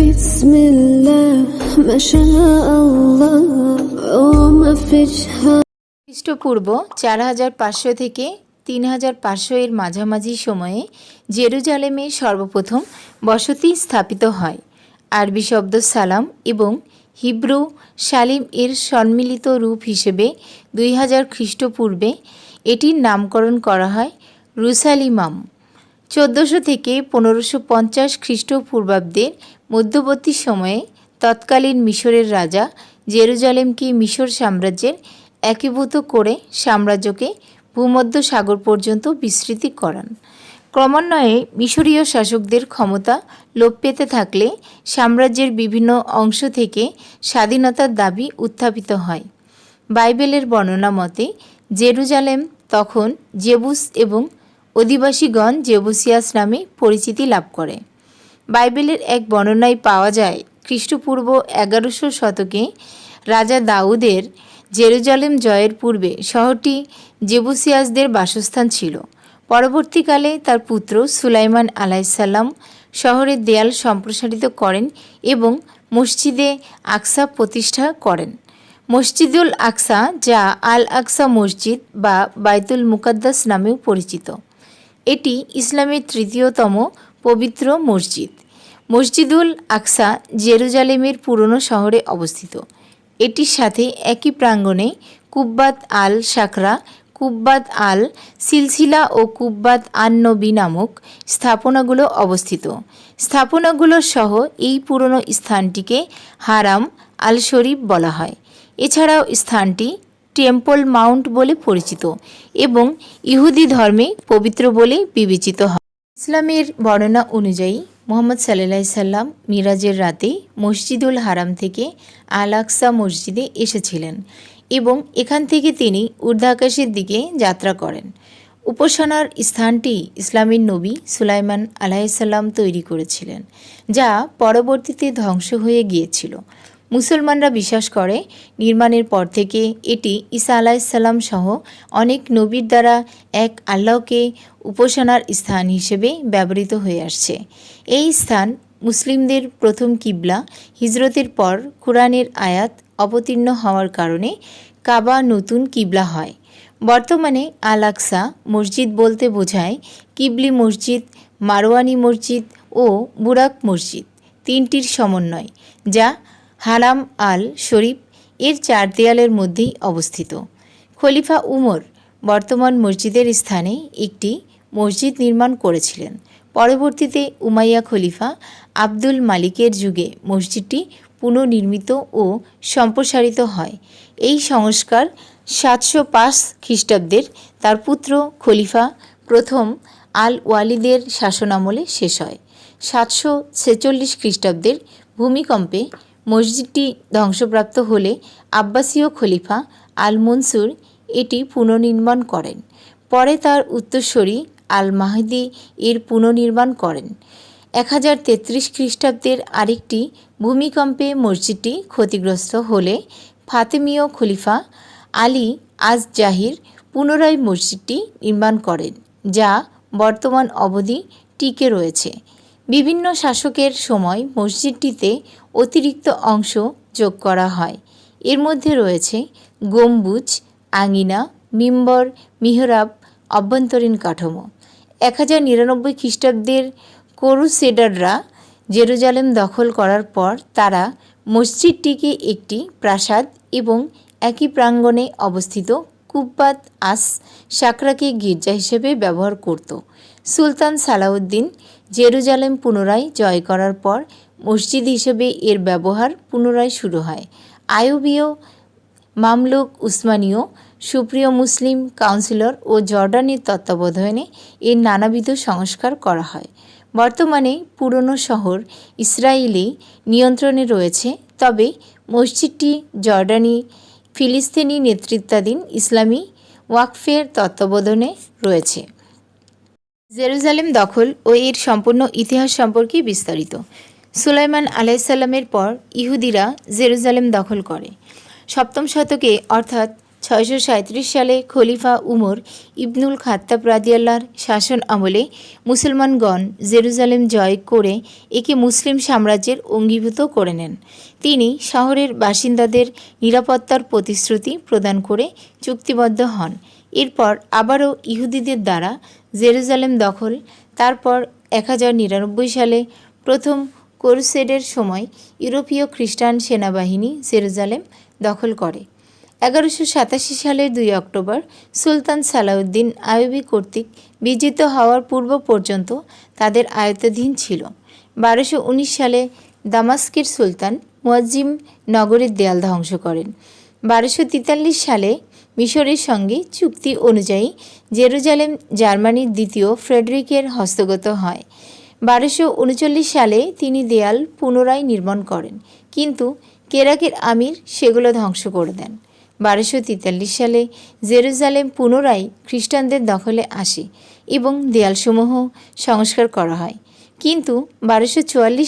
بسم الله ما شاء الله وما فيش حاجة খ্রিস্টপূর্ব চার হাজার পাঁচশো থেকে তিন হাজার পাঁচশো এর মাঝামাঝি সময়ে জেরুজালেমে সর্বপ্রথম বসতি স্থাপিত হয় আরবি শব্দ সালাম এবং হিব্রু সালিম এর সম্মিলিত রূপ হিসেবে দুই হাজার খ্রিস্টপূর্বে এটির নামকরণ করা হয় রুসালিমাম চোদ্দোশো থেকে পনেরোশো পঞ্চাশ খ্রিস্টপূর্বাব্দের মধ্যবর্তী সময়ে তৎকালীন মিশরের রাজা জেরুজালেমকে মিশর সাম্রাজ্যের একীভূত করে সাম্রাজ্যকে ভূমধ্য সাগর পর্যন্ত বিস্তৃতি করান। ক্রমান্বয়ে মিশরীয় শাসকদের ক্ষমতা লোপ পেতে থাকলে সাম্রাজ্যের বিভিন্ন অংশ থেকে স্বাধীনতার দাবি উত্থাপিত হয়। বাইবেলের বর্ণনা মতে, জেরুজালেম তখন জেবুস এবং অধিবাসীগণ জেবুসিয়াস নামে পরিচিতি লাভ করে। বাইবেলের এক বর্ণনায় পাওয়া যায়, খ্রিস্টপূর্ব এগারোশো শতকে রাজা দাউদের জেরুজালেম জয়ের পূর্বে শহরটি জেবুসিয়াসদের বাসস্থান ছিল। পরবর্তীকালে তার পুত্র সুলাইমান আলাইসাল্লাম শহরের দেয়াল সম্প্রসারিত করেন এবং মসজিদে আকসা প্রতিষ্ঠা করেন। মসজিদুল আকসা, যা আল আকসা মসজিদ বা বাইতুল মুকাদ্দাস নামেও পরিচিত। এটি ইসলামের তৃতীয়তম পবিত্র মসজিদ। মসজিদুল আকসা জেরুজালেমের পুরনো শহরে অবস্থিত। এটির সাথে একই প্রাঙ্গণে কুব্বাত আল সাকরা কুব্বাত আল সিলসিলা ও কুব্বাত আন নবী নামক স্থাপনাগুলো অবস্থিত। স্থাপনাগুলো সহ এই পুরনো স্থানটিকে হারাম আল শরীফ বলা হয়। এছাড়াও স্থানটি টেম্পল মাউন্ট বলে পরিচিত এবং ইহুদি ধর্মে পবিত্র বলে বিবেচিত হয়। ইসলামের বর্ণনা অনুযায়ী মোহাম্মদ সাল্লাহ সাল্লাম মিরাজের রাতে মসজিদুল হারাম থেকে আল আকসা মসজিদে এসেছিলেন এবং এখান থেকে তিনি ঊর্ধ্বাকাশের দিকে যাত্রা করেন। উপাসনার স্থানটি ইসলামের নবী সুলাইমান আলাইসাল্লাম তৈরি করেছিলেন, যা পরবর্তীতে ধ্বংস হয়ে গিয়েছিল। মুসলমানরা বিশ্বাস করে, নির্মাণের পর থেকে এটি ঈসা আলাইসাল্লাম সহ অনেক নবীর দ্বারা এক আল্লাহকে উপাসনার স্থান হিসেবে ব্যবহৃত হয়ে আসছে। এই স্থান মুসলিমদের প্রথম কিবলা হিজরতের পর কোরআনের আয়াত অবতীর্ণ হওয়ার কারণে কাবা নতুন কিবলা হয়। বর্তমানে আল আকসা মসজিদ বলতে বোঝায় কিবলি মসজিদ, মারওয়ানি মসজিদ ও বুরাক মসজিদ, তিনটির সমন্বয়, যা হারাম আল শরীফ এর চার দেয়ালের মধ্যেই অবস্থিত। খলিফা উমর বর্তমান মসজিদের স্থানে একটি মসজিদ নির্মাণ করেছিলেন। পরবর্তীতে উমাইয়া খলিফা আব্দুল মালিকের যুগে মসজিদটি পুনর্নির্মিত ও সম্প্রসারিত হয়। এই সংস্কার সাতশো পাঁচ খ্রিস্টাব্দের তার পুত্র খলিফা প্রথম আল ওয়ালিদের শাসনামলে শেষ হয়। সাতশো ছেচল্লিশ খ্রিস্টাব্দের ভূমিকম্পে মসজিদটি ধ্বংসপ্রাপ্ত হলে আব্বাসীয় খলিফা আল মনসুর এটি পুনর্নির্মাণ করেন। পরে তার উত্তরসূরি আল মাহদি এর পুনর্নির্মাণ করেন। এক হাজার তেত্রিশ খ্রিস্টাব্দের আরেকটি ভূমিকম্পে মসজিদটি ক্ষতিগ্রস্ত হলে ফাতেমীয় খলিফা আলী আজ জাহির পুনরায় মসজিদটি নির্মাণ করেন, যা বর্তমান অবধি টিকে রয়েছে। বিভিন্ন শাসকের সময় মসজিদটিতে অতিরিক্ত অংশ যোগ করা হয়। এর মধ্যে রয়েছে গম্বুজ, আঙিনা, মিম্বর, মিহরাব, অভ্যন্তরীণ কাঠামো। এক হাজার নিরানব্বই খ্রিস্টাব্দের করুসেডাররা জেরুজালেম দখল করার পর তারা মসজিদটিকে একটি প্রাসাদ এবং একই প্রাঙ্গণে অবস্থিত কুব্বাত আস সাকরাকে গির্জা হিসেবে ব্যবহার করত। সুলতান সালাউদ্দিন জেরুজালেম পুনরায় জয় করার পর মসজিদ হিসেবে এর ব্যবহার পুনরায় শুরু হয়। আয়ুবীয় মামলুক উসমানীয় সুপ্রিয় মুসলিম কাউন্সিলর ও জর্ডানের তত্ত্বাবধানে এর নানাবিধ সংস্কার করা হয়। বর্তমানে পুরনো শহর ইসরায়েলি নিয়ন্ত্রণে রয়েছে, তবে মসজিদটি জর্ডানি ফিলিস্তিনি নেতৃত্বাধীন ইসলামী ওয়াকফের তত্ত্বাবধানে রয়েছে। জেরুজালেম দখল ও এর সম্পূর্ণ ইতিহাস সম্পর্কে বিস্তারিত। সুলাইমান আলাইসাল্লামের পর ইহুদিরা জেরুজালেম দখল করে। সপ্তম শতকে, অর্থাৎ ছয়শো সালে খলিফা উমর ইবনুল খাত্তাব রাদিয়াল্লাহর শাসন আমলে মুসলমানগণ জেরুজালেম জয় করে একে মুসলিম সাম্রাজ্যের অঙ্গীভূত করে নেন। তিনি শহরের বাসিন্দাদের নিরাপত্তার প্রতিশ্রুতি প্রদান করে চুক্তিবদ্ধ হন। এরপর আবারও ইহুদিদের দ্বারা জেরুজালেম দখল, তারপর এক হাজার নিরানব্বই সালে প্রথম কোরসেডের সময় ইউরোপীয় খ্রিস্টান সেনাবাহিনী জেরুজালেম দখল করে। এগারোশো সাতাশি সালের দুই অক্টোবর সুলতান সালাউদ্দিন আইয়ুবী কর্তৃক বিজিত হওয়ার পূর্ব পর্যন্ত তাদের আয়ত্তাধীন ছিল। বারোশো উনিশ সালে দামাস্কের সুলতান মুয়াজ্জিম নগরের দেয়াল ধ্বংস করেন। বারোশো তেতাল্লিশ সালে মিশরের সঙ্গে চুক্তি অনুযায়ী জেরুজালেম জার্মানির দ্বিতীয় ফ্রেডরিকের হস্তগত হয়। বারোশো উনচল্লিশ সালে তিনি দেয়াল পুনরায় নির্মাণ করেন, কিন্তু কেরাকের আমির সেগুলো ধ্বংস করে দেন। বারোশো তেতাল্লিশ সালে জেরুজালেম পুনরায় খ্রিস্টানদের দখলে আসে এবং দেয়ালসমূহ সংস্কার করা হয়। কিন্তু বারোশো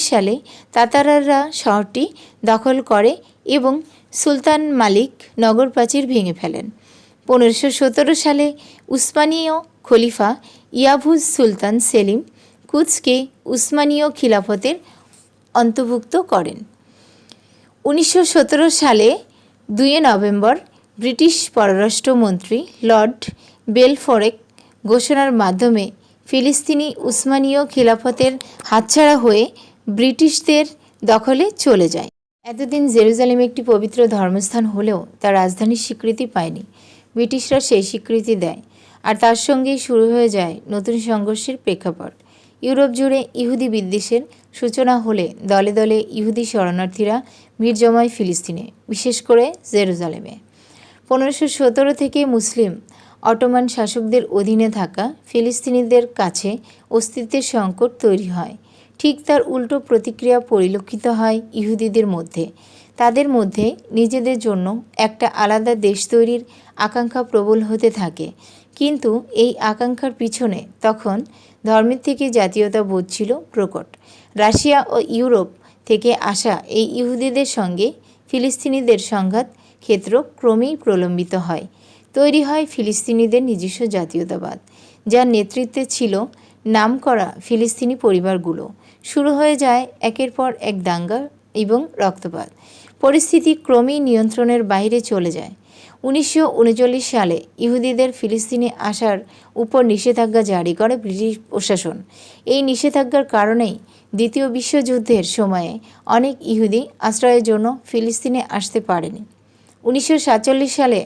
সালে তাতারাররা শহরটি দখল করে এবং সুলতান মালিক নগর প্রাচীর ভেঙে ফেলেন। পনেরোশো সালে উসমানীয় খলিফা ইয়াভুজ সুলতান সেলিম কুচকে উসমানীয় খিলাফতের অন্তর্ভুক্ত করেন। উনিশশো সতেরো সালে দুই নভেম্বর ব্রিটিশ পররাষ্ট্রমন্ত্রী লর্ড বেলফরেক ঘোষণার মাধ্যমে ফিলিস্তিনি উসমানীয় খিলাফতের হাতছাড়া হয়ে ব্রিটিশদের দখলে চলে যায়। এতদিন জেরুজালেম একটি পবিত্র ধর্মস্থান হলেও তার রাজধানীর স্বীকৃতি পায়নি। ব্রিটিশরা সেই স্বীকৃতি দেয় আর তার সঙ্গেই শুরু হয়ে যায় নতুন সংঘর্ষের প্রেক্ষাপট। ইউরোপ জুড়ে ইহুদি বিদ্বেষের সূচনা হলে দলে দলে ইহুদি শরণার্থীরা ভিড় জমায় ফিলিস্তিনে, বিশেষ করে জেরুজালেমে। পনেরোশো সতেরো থেকে মুসলিম অটোমান শাসকদের অধীনে থাকা ফিলিস্তিনিদের কাছে অস্তিত্বের সংকট তৈরি হয়। ঠিক তার উল্টো প্রতিক্রিয়া পরিলক্ষিত হয় ইহুদিদের মধ্যে। তাদের মধ্যে নিজেদের জন্য একটা আলাদা দেশ তৈরির আকাঙ্ক্ষা প্রবল হতে থাকে। কিন্তু এই আকাঙ্ক্ষার পিছনে তখন ধর্মের থেকে জাতীয়তা বোধ ছিল প্রকট। রাশিয়া ও ইউরোপ থেকে আসা এই ইহুদিদের সঙ্গে ফিলিস্তিনিদের সংঘাত ক্ষেত্র ক্রমেই প্রলম্বিত হয়। তৈরি হয় ফিলিস্তিনিদের নিজস্ব জাতীয়তাবাদ, যার নেতৃত্বে ছিল নামকরা ফিলিস্তিনি পরিবারগুলো। শুরু হয়ে যায় একের পর এক দাঙ্গা এবং রক্তপাত। পরিস্থিতি ক্রমেই নিয়ন্ত্রণের বাইরে চলে যায়। উনিশশো উনচল্লিশ সালে ইহুদিদের ফিলিস্তিনে আসার উপর নিষেধাজ্ঞা জারি করে ব্রিটিশ প্রশাসন। এই নিষেধাজ্ঞার কারণেই দ্বিতীয় বিশ্বযুদ্ধের সময়ে অনেক ইহুদি আশ্রয়ের জন্য ফিলিস্তিনে আসতে পারেনি। উনিশশো সাতচল্লিশ সালে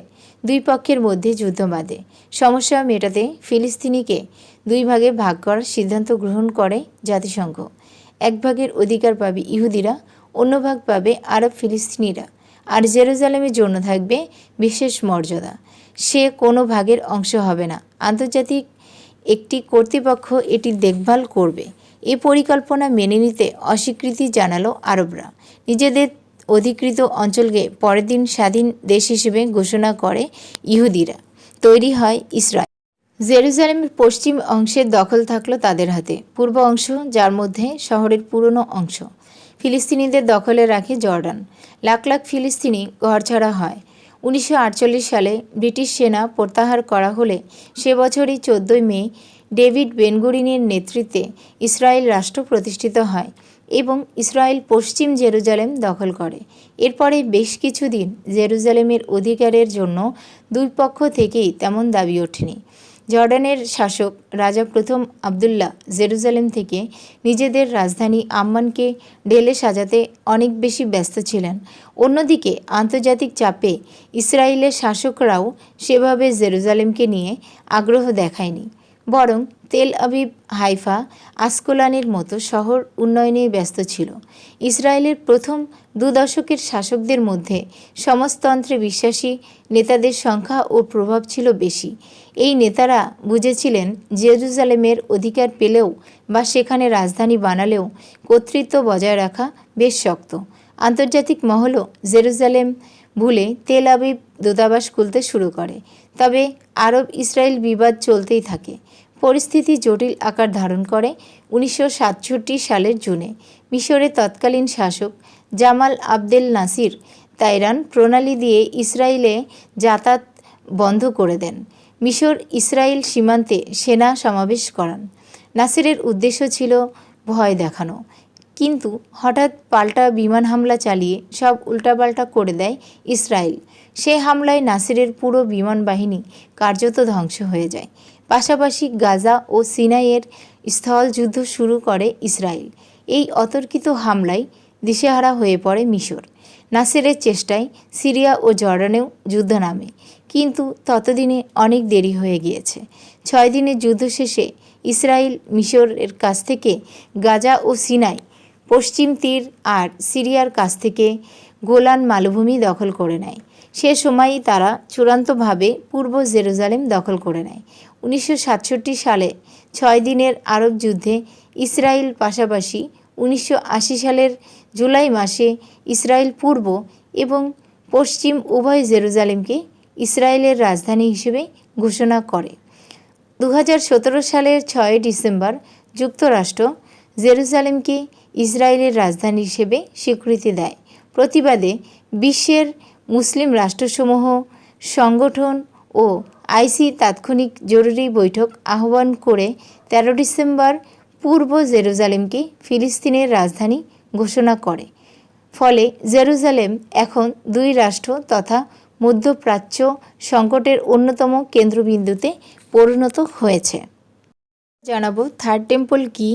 দুই পক্ষের মধ্যে যুদ্ধ বাঁধে। সমস্যা মেটাতে ফিলিস্তিনিকে দুই ভাগে ভাগ করার সিদ্ধান্ত গ্রহণ করে জাতিসংঘ। এক ভাগের অধিকার পাবে ইহুদিরা, অন্য ভাগ পাবে আরব ফিলিস্তিনিরা। আর জেরুজালেমের জন্য থাকবে বিশেষ মর্যাদা। সে কোনো ভাগের অংশ হবে না। আন্তর্জাতিক একটি কর্তৃপক্ষ এটি দেখভাল করবে। এ পরিকল্পনা মেনে নিতে অস্বীকৃতি জানালো আরবরা। নিজেদের অধিকৃত অঞ্চলকে পরের দিন স্বাধীন দেশ হিসেবে ঘোষণা করে ইহুদিরা। তৈরি হয় ইসরায়েল। জেরুজালেমের পশ্চিম অংশের দখল থাকল তাদের হাতে। পূর্ব অংশ, যার মধ্যে শহরের পুরনো অংশ। ফিলিস্তিনিদের দখলে রাখে জর্ডান। লাখ লাখ ফিলিস্তিনি ঘরছাড়া হয়। উনিশশো আটচল্লিশ সালে ব্রিটিশ সেনা প্রত্যাহার করা হলে সে বছরই চোদ্দোই মে ডেভিড বেনগুরিনের নেতৃত্বে ইসরায়েল রাষ্ট্র প্রতিষ্ঠিত হয় এবং ইসরায়েল পশ্চিম জেরুজালেম দখল করে। এরপরে বেশ কিছুদিন জেরুজালেমের অধিকারের জন্য দুই পক্ষ থেকেই তেমন দাবি ওঠেনি। জর্ডানের শাসক রাজা প্রথম আবদুল্লাহ জেরুজালেম থেকে নিজেদের রাজধানী আম্মানকে ঢেলে সাজাতে অনেক বেশি ব্যস্ত ছিলেন। অন্যদিকে আন্তর্জাতিক চাপে ইসরায়েলের শাসকরাও সেভাবে জেরুজালেমকে নিয়ে আগ্রহ দেখায়নি। বরং তেল আবিব, হাইফা, আসকোলানের মতো শহর উন্নয়নে ব্যস্ত ছিল। ইসরায়েলের প্রথম দু দশকের শাসকদের মধ্যে সমাজতন্ত্রে বিশ্বাসী নেতাদের সংখ্যা ও প্রভাব ছিল বেশি। এই নেতারা বুঝেছিলেন জেরুজালেমের অধিকার পেলেও বা সেখানে রাজধানী বানালেও কর্তৃত্ব বজায় রাখা বেশ শক্ত। আন্তর্জাতিক মহলও জেরুজালেম ভুলে তেল আবিব দূতাবাস খুলতে শুরু করে। তবে আরব ইসরায়েল বিবাদ চলতেই থাকে। পরিস্থিতি জটিল আকার ধারণ করে উনিশশো সাতষট্টি সালের জুনে। মিশরের তৎকালীন শাসক জামাল আবদেল নাসির তাইরান প্রণালী দিয়ে ইসরায়েলে যাতায়াত বন্ধ করে দেন। মিশর ইসরায়েল সীমান্তে সেনা সমাবেশ করান। নাসিরের উদ্দেশ্য ছিল ভয় দেখানো। কিন্তু হঠাৎ পাল্টা বিমান হামলা চালিয়ে সব উল্টাপাল্টা করে দেয় ইসরায়েল। সে হামলায় নাসিরের পুরো বিমান বাহিনী কার্যত ধ্বংস হয়ে যায়। পাশাপাশি গাজা ও সিনাইয়ের স্থল যুদ্ধ শুরু করে ইসরায়েল। এই অতর্কিত হামলায় দিশেহারা হয়ে পড়ে মিশর। নাসিরের চেষ্টায় সিরিয়া ও জর্ডানেও যুদ্ধ নামে। কিন্তু ততদিনে অনেক দেরি হয়ে গিয়েছে। ছয় দিনের যুদ্ধ শেষে ইসরায়েল মিশরের কাছ থেকে গাজা ও সিনাই, পশ্চিম তীর আর সিরিয়ার কাছ থেকে গোলান মালভূমি দখল করে নেয়। সে সময়ই তারা চূড়ান্তভাবে পূর্ব জেরুজালেম দখল করে নেয়। উনিশশো সাতষট্টি সালে ছয় দিনের আরব যুদ্ধে ইসরায়েল পাশাপাশি উনিশশো আশি সালের জুলাই মাসে ইসরায়েল পূর্ব এবং পশ্চিম উভয় জেরুজালেমকে ইসরায়েলের রাজধানী হিসেবে ঘোষণা করে। দু হাজার সতেরো সালের ছয় ডিসেম্বর যুক্তরাষ্ট্র জেরুজালেমকে ইসরায়েলের রাজধানী হিসেবে স্বীকৃতি দেয়। প্রতিবাদে বিশ্বের মুসলিম রাষ্ট্রসমূহ, সংগঠন ও আইসি তাৎক্ষণিক জরুরি বৈঠক আহ্বান করে তেরো ডিসেম্বর পূর্ব জেরুজালেমকে ফিলিস্তিনের রাজধানী ঘোষণা করে। ফলে জেরুজালেম এখন দুই রাষ্ট্র তথা মধ্যপ্রাচ্য সংকটের অন্যতম কেন্দ্রবিন্দুতে পরিণত হয়েছে। জানাব থার্ড টেম্পল কি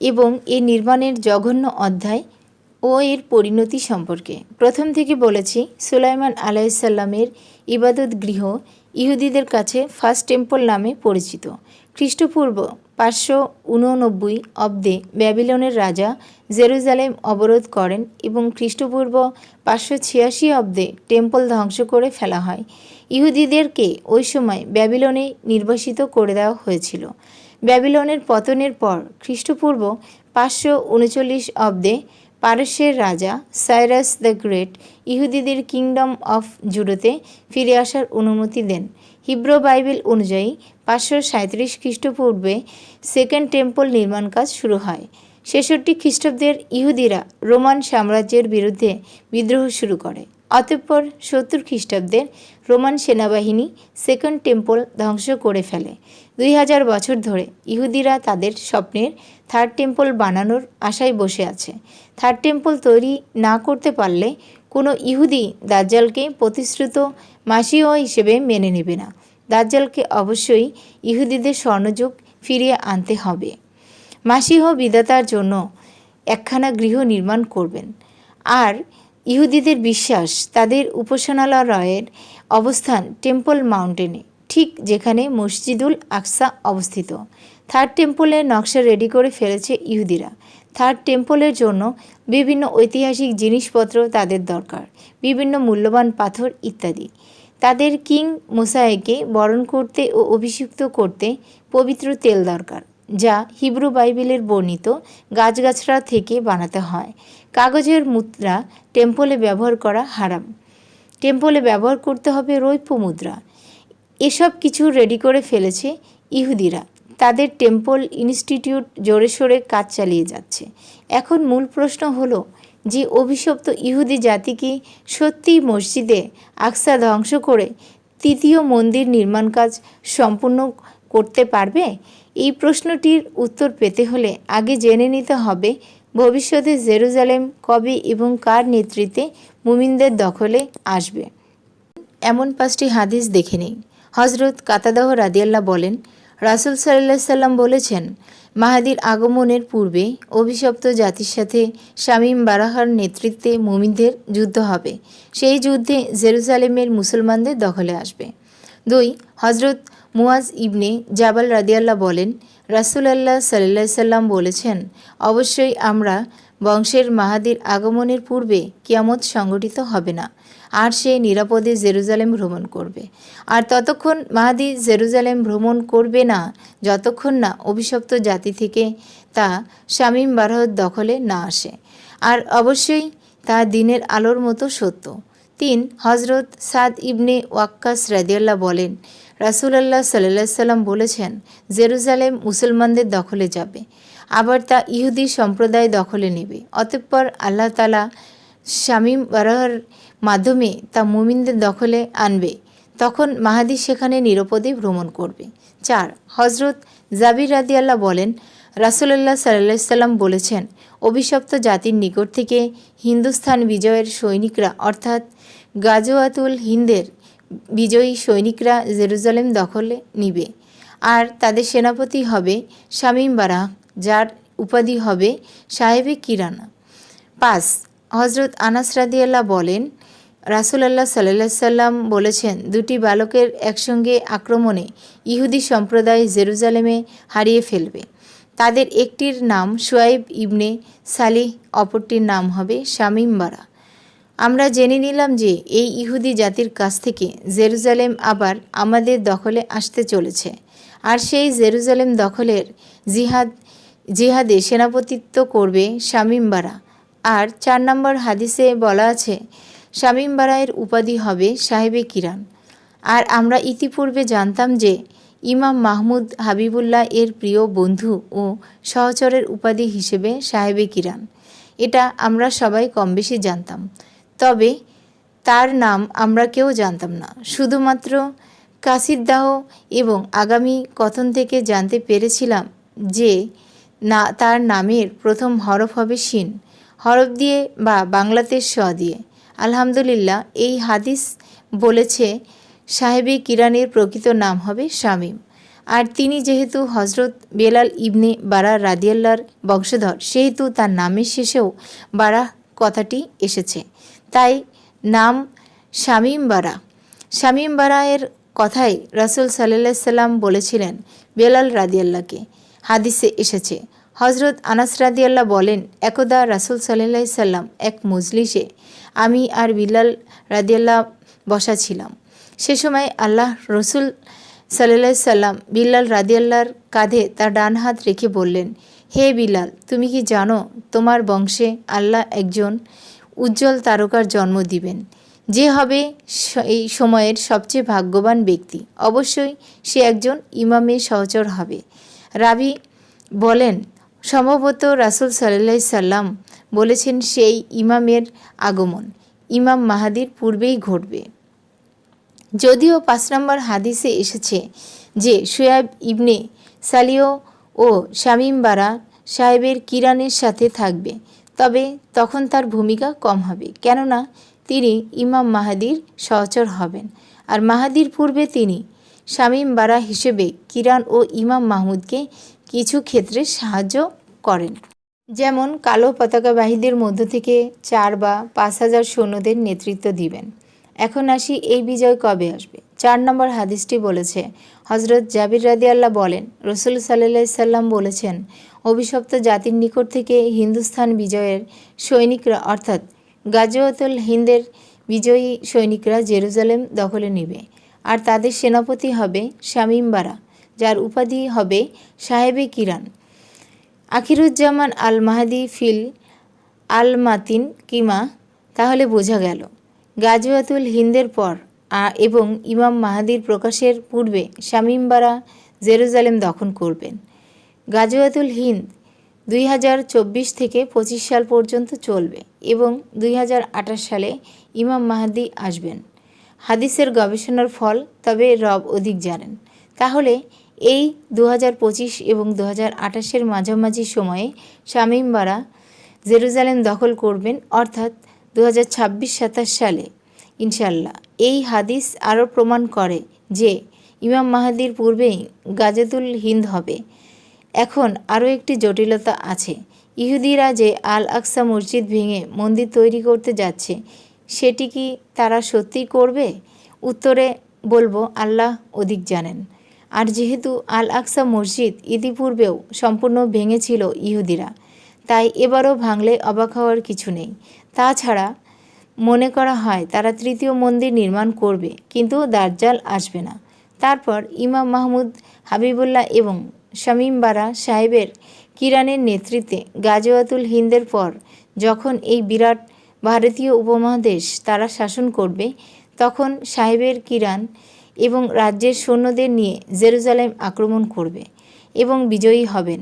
এবং এর নির্মাণের জঘন্য অধ্যায় ও এর পরিণতি সম্পর্কে। প্রথম থেকে বলেছি, সুলাইমান আলাইসাল্লামের ইবাদত গৃহ ইহুদিদের কাছে ফার্স্ট টেম্পল নামে পরিচিত। খ্রিস্টপূর্ব পাঁচশো উননব্বই অব্দে ব্যাবিলনের রাজা জেরুজালেম অবরোধ করেন এবং খ্রিস্টপূর্ব পাঁচশো ছিয়াশি অব্দে টেম্পল ধ্বংস করে ফেলা হয়। ইহুদিদেরকে ওই সময় ব্যাবিলনে নির্বাসিত করে দেওয়া হয়েছিল। ব্যাবিলনের পতনের পর খ্রিস্টপূর্ব পাঁচশো উনচল্লিশ অব্দে পারস্যের রাজা সাইরাস দ্য গ্রেট ইহুদিদের কিংডম অফ জুডোতে ফিরে আসার অনুমতি দেন। হিব্রো বাইবেল অনুযায়ী পাঁচশো সাঁত্রিশ খ্রিস্টপূর্বে সেকেন্ড টেম্পল নির্মাণ কাজ শুরু হয়। ছেষট্টি খ্রিস্টাব্দের ইহুদিরা রোমান সাম্রাজ্যের বিরুদ্ধে বিদ্রোহ শুরু করে। অতঃপর সত্তর খ্রিস্টাব্দের রোমান সেনাবাহিনী সেকেন্ড টেম্পল ধ্বংস করে ফেলে। দুই হাজার বছর ধরে ইহুদিরা তাদের স্বপ্নের থার্ড টেম্পল বানানোর আশায় বসে আছে। থার্ড টেম্পল তৈরি না করতে পারলে কোনো ইহুদি দাজ্জালকে প্রতিশ্রুত মাসিও হিসেবে মেনে নেবে না। দাজ্জালকে অবশ্যই ইহুদিদের স্বর্ণযুগ ফিরিয়ে আনতে হবে। মাসিহ বিদাতার জন্য একখানা গৃহ নির্মাণ করবেন। আর ইহুদিদের বিশ্বাস, তাদের উপাসনালয়ের অবস্থান টেম্পল মাউন্টেনে, ঠিক যেখানে মসজিদুল আকসা অবস্থিত। থার্ড টেম্পলের নকশা রেডি করে ফেলেছে ইহুদিরা। থার্ড টেম্পলের জন্য বিভিন্ন ঐতিহাসিক জিনিসপত্র তাদের দরকার, বিভিন্ন মূল্যবান পাথর ইত্যাদি। তাদের কিং মোসাইকে বরণ করতে ও অভিষিক্ত করতে পবিত্র তেল দরকার, যা হিব্রু বাইবেলের বর্ণিত গাছগাছড়া থেকে বানাতে হয়। কাগজের মুদ্রা টেম্পলে ব্যবহার করা হারাম। টেম্পলে ব্যবহার করতে হবে রৌপ্য মুদ্রা। এসব কিছু রেডি করে ফেলেছে ইহুদিরা। তাদের টেম্পল ইনস্টিটিউট জোরে সোরে কাজ চালিয়ে যাচ্ছে। এখন মূল প্রশ্ন হলো যে অভিশপ্ত ইহুদি জাতি কি সত্যিই মসজিদে আকসা ধ্বংস করে তৃতীয় মন্দির নির্মাণ কাজ সম্পূর্ণ করতে পারবে? এই প্রশ্নটির উত্তর পেতে হলে আগে জেনে নিতে হবে ভবিষ্যতে জেরুজালেম কবে এবং কার নেতৃত্বে মুমিনদের দখলে আসবে। এমন পাঁচটি হাদিস দেখে নিই। হজরত কাতাদাহ রাদিয়াল্লাহ বলেন রাসুল সাল্লাহ সাল্লাম বলেছেন, মাহাদির আগমনের পূর্বে অভিশপ্ত জাতির সাথে শামীম বারাহার নেতৃত্বে মুমিনদের যুদ্ধ হবে। সেই যুদ্ধে জেরুজালেমের মুসলমানদের দখলে আসবে। দুই হজরত মুয়াজ ইবনে জাবাল রাদিয়াল্লাহ বলেন, রাসুলাল্লাহ সাল্লাহ সাল্লাম বলেছেন, অবশ্যই আমরা বংশের মাহাদির আগমনের পূর্বে কিয়ামত সংগঠিত হবে না। আর সে নিরাপদে জেরুজালেম ভ্রমণ করবে। আর ততক্ষণ মাহাদি জেরুজালেম ভ্রমণ করবে না, যতক্ষণ না অভিশপ্ত জাতি থেকে তা শামীম বারহত দখলে না আসে। আর অবশ্যই তা দিনের আলোর মতো সত্য। তিন হজরত সাদ ইবনে ওয়াক্কাস রাদিয়াল্লাহ বলেন, রাসুলাল্লাহ সাল্লাহ সাল্লাম বলেছেন, জেরুজালেম মুসলমানদের দখলে যাবে, আবার তা ইহুদি সম্প্রদায় দখলে নেবে। অতঃপর আল্লাহ তালা শামীম বারাহার মাধ্যমে তা মুমিনদের দখলে আনবে। তখন মাহাদি সেখানে নিরাপদে ভ্রমণ করবে। চার হজরত জাবির রাদিয়াল্লাহ বলেন, রাসুলাল্লাহ সাল্লাহ সাল্লাম বলেছেন, অভিশপ্ত জাতির নিকট থেকে হিন্দুস্থান বিজয়ের সৈনিকরা, অর্থাৎ গাজোয়াতুল হিন্দের বিজয়ী সৈনিকরা জেরুজালেম দখলে নিবে। আর তাদের সেনাপতি হবে শামীম বারাহ, যার উপাধি হবে সাহেবে কিরানা। পাঁচ হজরত আনাস রাদিয়াল্লাহ বলেন রাসুলাল্লাহ সাল্লাহ সাল্লাম বলেছেন, দুটি বালকের একসঙ্গে আক্রমণে ইহুদি সম্প্রদায় জেরুজালেমে হারিয়ে ফেলবে। তাদের একটির নাম সোয়াইব ইবনে সালিহ, অপরটির নাম হবে শামীম বারা। আমরা জেনে নিলাম যে এই ইহুদি জাতির কাছ থেকে জেরুজালেম আবার আমাদের দখলে আসতে চলেছে। আর সেই জেরুজালেম দখলের জিহাদ, জিহাদে সেনাপতিত্ব করবে শামীম বারা। আর চার নম্বর হাদিসে বলা আছে শামীম বারায়ের উপাধি হবে সাহেবে কিরান। আর আমরা ইতিপূর্বে জানতাম যে, ইমাম মাহমুদ হাবিবুল্লাহ এর প্রিয় বন্ধু ও সহচরের উপাধি হিসেবে সাহেবে কিরান। এটা আমরা সবাই কম বেশি জানতাম। তবে তার নাম আমরা কেউ জানতাম না। শুধুমাত্র কাসিরদাহ এবং আগামী কথন থেকে জানতে পেরেছিলাম যে, না, তার নামের প্রথম হরফ হবে শিন। হরফ দিয়ে বা বাংলাতে স দিয়ে। আলহামদুলিল্লাহ, এই হাদিস বলেছে, সাহেবে কিরানের প্রকৃত নাম হবে শামীম। আর তিনি যেহেতু হজরত বেলাল ইবনে বারা রাদিয়াল্লার বংশধর, সেহেতু তার নামের শেষেও বারা কথাটি এসেছে। তাই নাম শামীম বারা শামীম বারায়ের কথাই রাসুল সাল্লাহ সাল্লাম বলেছিলেন বেলাল রাদিয়াল্লাকে হাদিসে এসেছে হজরত আনাস রাদিয়াল্লাহ বলেন, একদা রাসুল সাল্লাহ সাল্লাম এক মজলিসে আমি আর বিলাল রাদিয়াল্লাহ বসা ছিলাম। সে সময় আল্লাহ রসুল সাল্লাহ সাল্লাম বিল্লাল রাদিয়াল্লাহর কাঁধে তার ডান হাত রেখে বললেন, হে বিলাল, তুমি কি জানো তোমার বংশে আল্লাহ একজন উজ্জ্বল তারকার জন্ম দিবেন? যে হবে এই সময়ের সবচেয়ে ভাগ্যবান ব্যক্তি। অবশ্যই সে একজন ইমামের সহচর হবে। রাবি বলেন সম্ভবত রাসুল সাল্লাহ সাল্লাম বলেছেন সেই ইমামের আগমন। ইমাম মাহাদির পূর্বেই ঘটবে। যদিও পাঁচ নম্বর হাদিসে এসেছে যে সোয়াব ইবনে সালিও ও শামীম বারা সাহেবের কিরানের সাথে থাকবে, তবে তখন তার ভূমিকা কম হবে। কেননা তিনি ইমাম মাহাদির সহচর হবেন। আর মাহাদির পূর্বে তিনি শামীম বারা হিসেবে কিরান ও ইমাম মাহমুদকে কিছু ক্ষেত্রে সাহায্য করেন। যেমন কালো পতাকাবাহীদের মধ্য থেকে চার বা পাঁচ হাজার সৈন্যদের নেতৃত্ব দিবেন। এখন আসি এই বিজয় কবে আসবে? চার নম্বর হাদিসটি বলেছে হজরত জাবির রাদিয়াল্লাহ বলেন, রসুল সাল্লাহ সাল্লাম বলেছেন, অভিশপ্ত জাতির নিকট থেকে হিন্দুস্থান বিজয়ের সৈনিকরা, অর্থাৎ গাজওয়াতুল হিন্দের বিজয়ী সৈনিকরা জেরুজালেম দখলে নেবে। আর তাদের সেনাপতি হবে শামীম বারা। যার উপাধি হবে সাহেবে কিরান। আখিরুজ্জামান আল মাহাদি ফিল আল মাতিন কিমা, তাহলে বোঝা গেল। গাজওয়াতুল হিন্দের পর এবং ইমাম মাহাদির প্রকাশের পূর্বে শামীম বারা জেরুজালেম দখল করবেন। গাজওয়াতুল হিন্দ দুই হাজার চব্বিশ থেকে পঁচিশ সাল পর্যন্ত চলবে এবং দুই হাজার আঠাশ সালে ইমাম মাহাদি আসবেন। হাদিসের গবেষণার ফল তবে রব অধিক জানেন। তাহলে এই দু এবং দু হাজার মাঝামাঝি সময়ে শামীম বারা জেরুজালেম দখল করবেন, অর্থাৎ দু হাজার সালে। ইনশাল্লাহ এই হাদিস আরও প্রমাণ করে যে ইমাম মাহাদির পূর্বেই গাজেতুল হিন্দ হবে। এখন আরও একটি জটিলতা আছে। ইহুদিরা যে আল আকসা মসজিদ ভেঙে মন্দির তৈরি করতে যাচ্ছে, সেটি কি তারা সত্যিই করবে? উত্তরে বলব, আল্লাহ অধিক জানেন। আর যেহেতু আল আকসা মসজিদ ইতিপূর্বেও সম্পূর্ণ ভেঙেছিল ইহুদিরা, তাই এবারও ভাঙলে অবাক হওয়ার কিছু নেই। তাছাড়া মনে করা হয় তারা তৃতীয় মন্দির নির্মাণ করবে, কিন্তু দাজ্জাল আসবে না। তারপর ইমাম মাহমুদ হাবিবুল্লাহ এবং শামীম বারা সাহেবের কিরানের নেতৃত্বে গাজওয়াতুল হিন্দের পর যখন এই বিরাট ভারতীয় উপমহাদেশ তারা শাসন করবে, তখন সাহেবের কিরান এবং রাজ্যের সৈন্যদের নিয়ে জেরুজালেম আক্রমণ করবে এবং বিজয়ী হবেন।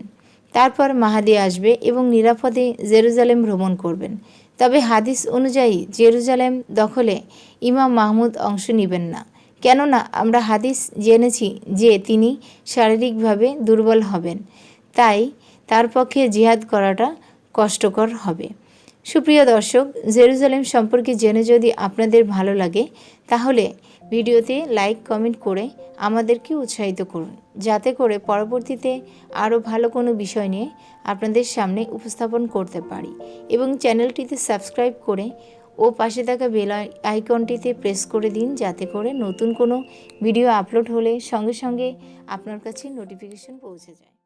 তারপর মাহাদি আসবে এবং নিরাপদে জেরুজালেম ভ্রমণ করবেন। তবে হাদিস অনুযায়ী জেরুজালেম দখলে ইমাম মাহমুদ অংশ নেবেন না। কেননা আমরা হাদিস জেনেছি যে তিনি শারীরিকভাবে দুর্বল হবেন। তাই তার পক্ষে জিহাদ করাটা কষ্টকর হবে। সুপ্রিয় দর্শক, জেরুজালেম সম্পর্কে জেনে যদি আপনাদের ভালো লাগে, তাহলে ভিডিওতে লাইক, কমেন্ট করে আমাদেরকে উৎসাহিত করুন। যাতে করে পরবর্তীতে আরও ভালো কোনো বিষয় নিয়ে আপনাদের সামনে উপস্থাপন করতে পারি এবং চ্যানেলটিতে সাবস্ক্রাইব করে ও পাশে থাকা বেল আইকনটিতে প্রেস করে দিন যাতে করে নতুন কোনো ভিডিও আপলোড হলে সঙ্গে সঙ্গে আপনার কাছে নোটিফিকেশন পৌঁছে যায়।